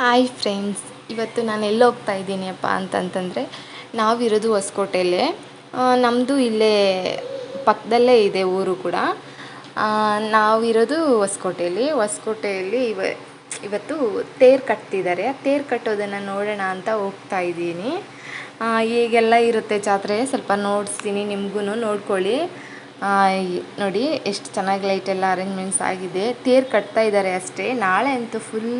Hi friends ಇವತ್ತು ನಾನು ಎಲ್ಲಿ ಹೋಗ್ತಾ ಇದ್ದೀನಿಯಪ್ಪ ಅಂತಂತಂದರೆ ನಾವಿರೋದು ಹೊಸಕೋಟೆಯಲ್ಲೇ ನಮ್ಮದು ಇಲ್ಲೇ ಪಕ್ಕದಲ್ಲೇ ಇದೆ ಊರು ಕೂಡ. ನಾವಿರೋದು ಹೊಸಕೋಟೆಯಲ್ಲಿ ಹೊಸಕೋಟೆಯಲ್ಲಿ ಇವ ಇವತ್ತು ತೇರು ಕಟ್ತಿದ್ದಾರೆ. ಆ ತೇರು ಕಟ್ಟೋದನ್ನು ನೋಡೋಣ ಅಂತ ಹೋಗ್ತಾ ಇದ್ದೀನಿ. ಆ, ಹೀಗೆಲ್ಲ ಇರುತ್ತೆ ಜಾತ್ರೆ. ಸ್ವಲ್ಪ ನೋಡಿಸ್ತೀನಿ ನಿಮಗೂ ನೋಡ್ಕೊಳ್ಳಿ. ನೋಡಿ ಎಷ್ಟು ಚೆನ್ನಾಗಿ ಲೈಟೆಲ್ಲ ಅರೇಂಜ್ಮೆಂಟ್ಸ್ ಆಗಿದೆ. ತೇರು ಕಟ್ತಾ ಇದ್ದಾರೆ ಅಷ್ಟೇ. ನಾಳೆ ಅಂತೂ ಫುಲ್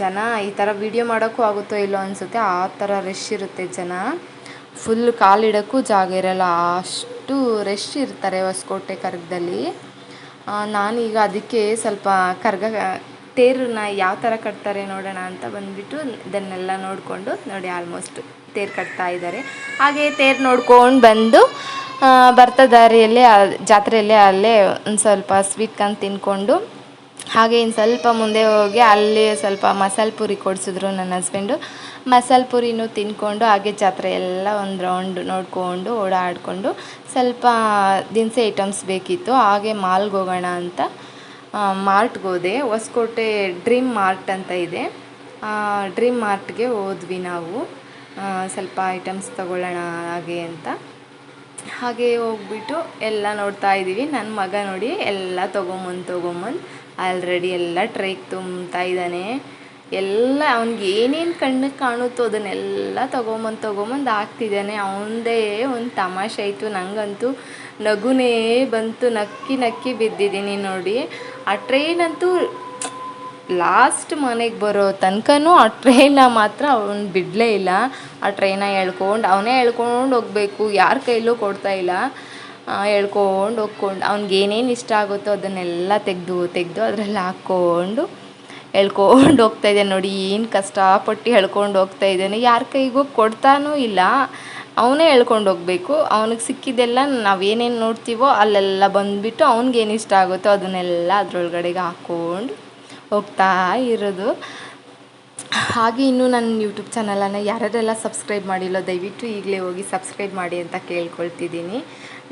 ಜನ ಈ ಥರ ವಿಡಿಯೋ ಮಾಡೋಕ್ಕೂ ಆಗುತ್ತೋ ಇಲ್ಲೋ ಅನಿಸುತ್ತೆ. ಆ ಥರ ರಶ್ ಇರುತ್ತೆ ಜನ. ಫುಲ್ ಕಾಲಿಡೋಕ್ಕೂ ಜಾಗ ಇರಲ್ಲ. ಅಷ್ಟು ರಶ್ ಇರ್ತಾರೆ ಹೊಸಕೋಟೆ ಕರ್ಗದಲ್ಲಿ. ನಾನೀಗ ಅದಕ್ಕೆ ಸ್ವಲ್ಪ ಕರ್ಗ, ತೇರನ್ನ ಯಾವ ಥರ ಕಟ್ತಾರೆ ನೋಡೋಣ ಅಂತ ಬಂದುಬಿಟ್ಟು ಇದನ್ನೆಲ್ಲ ನೋಡಿಕೊಂಡು ನೋಡಿ ಆಲ್ಮೋಸ್ಟ್ ತೇರು ಕಟ್ತಾ ಇದ್ದಾರೆ. ಹಾಗೆ ತೇರು ನೋಡ್ಕೊಂಡು ಬಂದು ಬರ್ತಾ ದಾರಿಯಲ್ಲಿ, ಆ ಅಲ್ಲೇ ಒಂದು ಸ್ವಲ್ಪ ಸ್ವೀಟ್ ಕಂದು ತಿನ್ಕೊಂಡು ಹಾಗೆ ಇನ್ನು ಸ್ವಲ್ಪ ಮುಂದೆ ಹೋಗಿ ಅಲ್ಲಿ ಸ್ವಲ್ಪ ಮಸಾಲೆ ಪೂರಿ ಕೊಡಿಸಿದ್ರು ನನ್ನ ಹಸ್ಬೆಂಡು ಮಸಾಲೆ ಪೂರಿನೂ ತಿನ್ಕೊಂಡು ಹಾಗೆ ಜಾತ್ರೆ ಎಲ್ಲ ಒಂದು ರೌಂಡ್ ನೋಡಿಕೊಂಡು ಓಡಾಡಿಕೊಂಡು ಸ್ವಲ್ಪ ದಿನಸಿ ಐಟಮ್ಸ್ ಬೇಕಿತ್ತು. ಹಾಗೆ ಮಾಲ್ಗೆ ಹೋಗೋಣ ಅಂತ ಮಾರ್ಟ್ಗೆ ಹೋದೆ. ಹೊಸಕೋಟೆ ಡ್ರೀಮ್ ಮಾರ್ಟ್ ಅಂತ ಇದೆ. ಡ್ರೀಮ್ ಮಾರ್ಟ್ಗೆ ಹೋದ್ವಿ ನಾವು. ಸ್ವಲ್ಪ ಐಟಮ್ಸ್ ತಗೊಳ್ಳೋಣ ಹಾಗೆ ಅಂತ. ಹಾಗೆ ಹೋಗ್ಬಿಟ್ಟು ಎಲ್ಲ ನೋಡ್ತಾ ಇದ್ದೀವಿ. ನನ್ನ ಮಗ ನೋಡಿ ಎಲ್ಲ ತೊಗೊಂಬಂದು ತೊಗೊಂಬಂದು. ಆಲ್ರೆಡಿ ಎಲ್ಲ ಟ್ರೈಕ್ ತುಂಬ್ತಾ ಇದ್ದಾನೆ. ಎಲ್ಲ ಅವ್ನಿಗೆ ಏನೇನು ಕಣ್ಣಿಗೆ ಕಾಣುತ್ತೋ ಅದನ್ನೆಲ್ಲ ತೊಗೊಂಬಂದು ತೊಗೊಂಬಂದು ಹಾಕ್ತಿದ್ದಾನೆ. ಅವನದೇ ಒಂದು ತಮಾಷೆ ಆಯಿತು. ನನಗಂತೂ ನಗುನೇ ಬಂತು. ನಕ್ಕಿ ನಕ್ಕಿ ಬಿದ್ದಿದ್ದೀನಿ ನೋಡಿ. ಆ ಟ್ರೈನ್ ಅಂತೂ ಲಾಸ್ಟ್ ಮನೆಗೆ ಬರೋ ತನಕನೂ ಆ ಟ್ರೈನ ಮಾತ್ರ ಅವನು ಬಿಡಲೇ ಇಲ್ಲ. ಆ ಟ್ರೈನ ಎಳ್ಕೊಂಡು, ಅವನೇ ಎಳ್ಕೊಂಡು ಹೋಗಬೇಕು. ಯಾರ ಕೈಲೂ ಕೊಡ್ತಾ ಇಲ್ಲ. ಎಳ್ಕೊಂಡು ಹೋಗ್ಕೊಂಡು ಅವ್ನಿಗೆ ಏನೇನು ಇಷ್ಟ ಆಗುತ್ತೋ ಅದನ್ನೆಲ್ಲ ತೆಗೆದು ತೆಗೆದು ಅದರಲ್ಲಿ ಹಾಕ್ಕೊಂಡು ಎಳ್ಕೊಂಡು ಹೋಗ್ತಾ ಇದ್ದಾನೆ ನೋಡಿ, ಏನು ಕಷ್ಟಪಟ್ಟು ಎಳ್ಕೊಂಡು ಹೋಗ್ತಾ ಇದ್ದಾನೆ. ಯಾರ ಕೈಗೂ ಕೊಡ್ತಾನೂ ಇಲ್ಲ, ಅವನೇ ಎಳ್ಕೊಂಡು ಹೋಗ್ಬೇಕು. ಅವನಿಗೆ ಸಿಕ್ಕಿದ್ದೆಲ್ಲ ನಾವೇನೇನು ನೋಡ್ತೀವೋ ಅಲ್ಲೆಲ್ಲ ಬಂದುಬಿಟ್ಟು ಅವ್ನಿಗೆ ಏನು ಇಷ್ಟ ಆಗುತ್ತೋ ಅದನ್ನೆಲ್ಲ ಅದರೊಳಗಡೆಗೆ ಹಾಕ್ಕೊಂಡು ಹೋಗ್ತಾ ಇರೋದು. ಹಾಗೆ ಇನ್ನು ನನ್ನ ಯೂಟ್ಯೂಬ್ ಚಾನಲನ್ನು ಯಾರ್ಯಾರೆಲ್ಲ ಸಬ್ಸ್ಕ್ರೈಬ್ ಮಾಡಿಲ್ಲೋ ದಯವಿಟ್ಟು ಈಗಲೇ ಹೋಗಿ ಸಬ್ಸ್ಕ್ರೈಬ್ ಮಾಡಿ ಅಂತ ಕೇಳ್ಕೊಳ್ತಿದ್ದೀನಿ.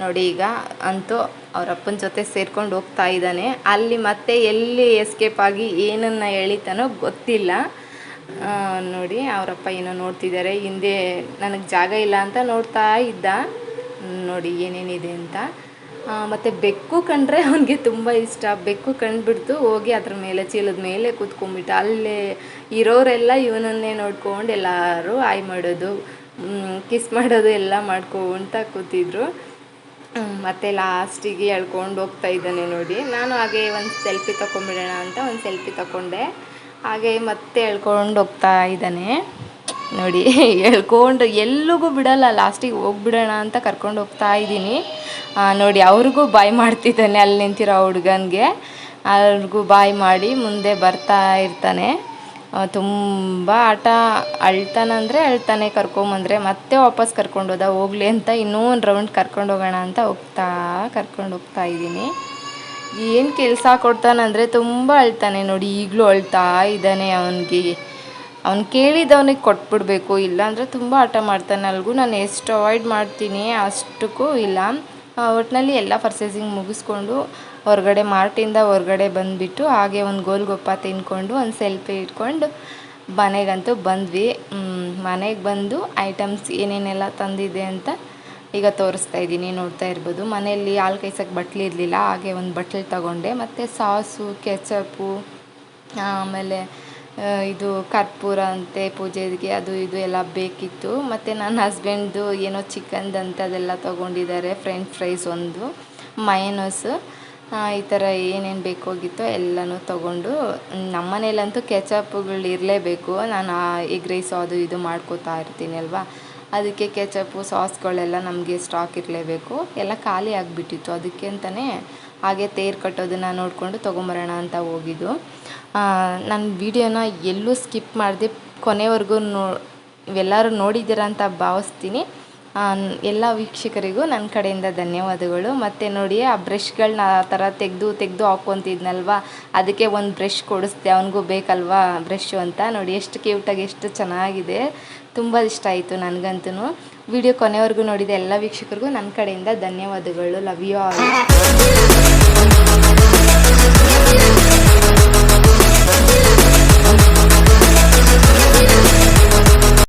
ನೋಡಿ ಈಗ ಅಂತೂ ಅವರಪ್ಪನ ಜೊತೆ ಸೇರ್ಕೊಂಡು ಹೋಗ್ತಾ ಇದ್ದಾನೆ. ಅಲ್ಲಿ ಮತ್ತೆ ಎಲ್ಲಿ ಎಸ್ಕೇಪ್ ಆಗಿ ಏನನ್ನು ಎಳಿತಾನೋ ಗೊತ್ತಿಲ್ಲ. ನೋಡಿ ಅವರಪ್ಪ ಏನೋ ನೋಡ್ತಿದ್ದಾರೆ. ಹಿಂದೆ ನನಗೆ ಜಾಗ ಇಲ್ಲ ಅಂತ ನೋಡ್ತಾ ಇದ್ದ. ನೋಡಿ ಏನೇನಿದೆ ಅಂತ. ಮತ್ತೆ ಬೆಕ್ಕು ಕಂಡ್ರೆ ಅವನಿಗೆ ತುಂಬ ಇಷ್ಟ. ಬೆಕ್ಕು ಕಂಡುಬಿಡ್ತು, ಹೋಗಿ ಅದ್ರ ಮೇಲೆ, ಚೀಲದ ಮೇಲೆ ಕೂತ್ಕೊಂಡ್ಬಿಟ್ಟು. ಅಲ್ಲೇ ಇರೋರೆಲ್ಲ ಇವನನ್ನೇ ನೋಡ್ಕೊಂಡು ಎಲ್ಲರೂ ಆಯ್ ಮಾಡೋದು ಕಿಸ್ ಮಾಡೋದು ಎಲ್ಲ ಮಾಡ್ಕೊಂತ ಕೂತಿದ್ರು. ಮತ್ತು ಲಾಸ್ಟಿಗೆ ಎಳ್ಕೊಂಡು ಹೋಗ್ತಾ ಇದ್ದಾನೆ ನೋಡಿ. ನಾನು ಹಾಗೆ ಒಂದು ಸೆಲ್ಫಿ ತಗೊಂಬಿಡೋಣ ಅಂತ ಒಂದು ಸೆಲ್ಫಿ ತಗೊಂಡೆ ಹಾಗೆ ಮತ್ತೆ ಎಳ್ಕೊಂಡು ಹೋಗ್ತಾ ಇದ್ದಾನೆ. ನೋಡಿ, ಹೇಳ್ಕೊಂಡು ಎಲ್ಲಿಗೂ ಬಿಡಲ್ಲ ಲಾಸ್ಟಿಗೆ ಹೋಗ್ಬಿಡೋಣ ಅಂತ ಕರ್ಕೊಂಡು ಹೋಗ್ತಾ ಇದ್ದೀನಿ. ನೋಡಿ, ಅವ್ರಿಗೂ ಬಾಯ್ ಮಾಡ್ತಿದ್ದಾನೆ ಅಲ್ಲಿ ನಿಂತಿರೋ ಹುಡುಗನಿಗೆ. ಅವ್ರಿಗೂ ಬಾಯ್ ಮಾಡಿ ಮುಂದೆ ಬರ್ತಾ ಇರ್ತಾನೆ. ತುಂಬ ಆಟ ಅಳ್ತಾನಂದರೆ ಅಳ್ತಾನೆ ಕರ್ಕೊಂಬಂದರೆ ಮತ್ತೆ ವಾಪಸ್ ಕರ್ಕೊಂಡು ಹೋದ, ಹೋಗ್ಲಿ ಅಂತ ಇನ್ನೂ ಒಂದು ರೌಂಡ್ ಕರ್ಕೊಂಡು ಹೋಗೋಣ ಅಂತ ಹೋಗ್ತಾ ಕರ್ಕೊಂಡು ಹೋಗ್ತಾ ಇದ್ದೀನಿ. ಏನು ಕೆಲಸ ಕೊಡ್ತಾನಂದರೆ ತುಂಬ ಅಳ್ತಾನೆ ನೋಡಿ, ಈಗಲೂ ಅಳ್ತಾ ಇದ್ದಾನೆ ಅವನಿಗೆ. ಅವ್ನು ಕೇಳಿದವನಿಗೆ ಕೊಟ್ಬಿಡ್ಬೇಕು, ಇಲ್ಲಾಂದರೆ ತುಂಬ ಹಠ ಮಾಡ್ತಾನೆ. ಅಲ್ಗೂ ನಾನು ಎಷ್ಟು ಅವಾಯ್ಡ್ ಮಾಡ್ತೀನಿ ಅಷ್ಟಕ್ಕೂ ಇಲ್ಲ. ಒಟ್ಟಿನಲ್ಲಿ ಎಲ್ಲ ಪರ್ಚೇಸಿಂಗ್ ಮುಗಿಸ್ಕೊಂಡು ಹೊರಗಡೆ ಮಾರ್ಟಿಂದ ಹೊರಗಡೆ ಬಂದುಬಿಟ್ಟು ಹಾಗೆ ಒಂದು ಗೋಲ್ಗೊಪ್ಪ ತಿನ್ಕೊಂಡು, ಒಂದು ಸೆಲ್ಫಿ ಇಟ್ಕೊಂಡು ಮನೆಗಂತೂ ಬಂದ್ವಿ. ಮನೆಗೆ ಬಂದು ಐಟಮ್ಸ್ ಏನೇನೆಲ್ಲ ತಂದಿದೆ ಅಂತ ಈಗ ತೋರಿಸ್ತಾ ಇದ್ದೀನಿ. ನೋಡ್ತಾ ಇರ್ಬೋದು. ಮನೆಯಲ್ಲಿ ಹಾಲು ಕಾಯ್ಸೋಕ್ಕೆ ಬಟ್ಲು ಇರಲಿಲ್ಲ, ಹಾಗೆ ಒಂದು ಬಟ್ಲು ತಗೊಂಡೆ. ಮತ್ತು ಸಾಸು ಕೆಚಪ್ಪು ಆಮೇಲೆ ಇದು ಕರ್ಪೂರ ಅಂತೆ ಪೂಜೆಗೆ ಅದು ಇದು ಎಲ್ಲ ಬೇಕಿತ್ತು. ಮತ್ತು ನನ್ನ ಹಸ್ಬೆಂಡ್ದು ಏನೋ ಚಿಕನ್ದಂತೆ ಅದೆಲ್ಲ ತೊಗೊಂಡಿದ್ದಾರೆ ಫ್ರೆಂಚ್ ಫ್ರೈಸ್ ಒಂದು ಮಯನೋಸ್ ಈ ಥರ ಏನೇನು ಬೇಕಾಗಿತ್ತೋ ಎಲ್ಲನೂ ತೊಗೊಂಡು ನಮ್ಮ ಮನೇಲಂತೂ ಕೆಚಪ್ಗಳು ಇರಲೇಬೇಕು. ನಾನು ಎಗ್ ರೈಸು ಅದು ಇದು ಮಾಡ್ಕೋತಾ ಇರ್ತೀನಿ ಅಲ್ವಾ? ಅದಕ್ಕೆ ಕೆಚಪ್ಪು, ಸಾಸ್ಗಳೆಲ್ಲ ನಮಗೆ ಸ್ಟಾಕ್ ಇರಲೇಬೇಕು. ಎಲ್ಲ ಖಾಲಿ ಆಗಿಬಿಟ್ಟಿತ್ತು ಅದಕ್ಕೆ ಅಂತಲೇ ಹಾಗೆ ತೇರು ಕಟ್ಟೋದನ್ನು ನೋಡಿಕೊಂಡು ತೊಗೊಂಬರೋಣ ಅಂತ ಹೋಗಿದ್ದು. ನನ್ನ ವಿಡಿಯೋನ ಎಲ್ಲೂ ಸ್ಕಿಪ್ ಮಾಡದೆ ಕೊನೆವರೆಗೂ ನೋ, ಇವೆಲ್ಲರೂ ನೋಡಿದ್ದೀರ ಅಂತ ಭಾವಿಸ್ತೀನಿ. ಎಲ್ಲ ವೀಕ್ಷಕರಿಗೂ ನನ್ನ ಕಡೆಯಿಂದ ಧನ್ಯವಾದಗಳು. ಮತ್ತು ನೋಡಿ ಆ ಬ್ರಷ್ಗಳನ್ನ ಆ ಥರ ತೆಗೆದು ತೆಗೆದು ಹಾಕ್ಕೊತಿದ್ನಲ್ವ? ಅದಕ್ಕೆ ಒಂದು ಬ್ರಷ್ ಕೊಡಿಸ್ದೆ, ಅವನಿಗೂ ಬೇಕಲ್ವಾ ಬ್ರಷ್ಷು ಅಂತ. ನೋಡಿ, ಎಷ್ಟು ಕ್ಯೂಟಾಗಿ, ಎಷ್ಟು ಚೆನ್ನಾಗಿದೆ. ತುಂಬ ಇಷ್ಟ ಆಯಿತು ನನಗಂತೂ. ವಿಡಿಯೋ ಕೊನೆವರೆಗೂ ನೋಡಿದ ಎಲ್ಲ ವೀಕ್ಷಕರಿಗೂ ನನ್ನ ಕಡೆಯಿಂದ ಧನ್ಯವಾದಗಳು. Love you all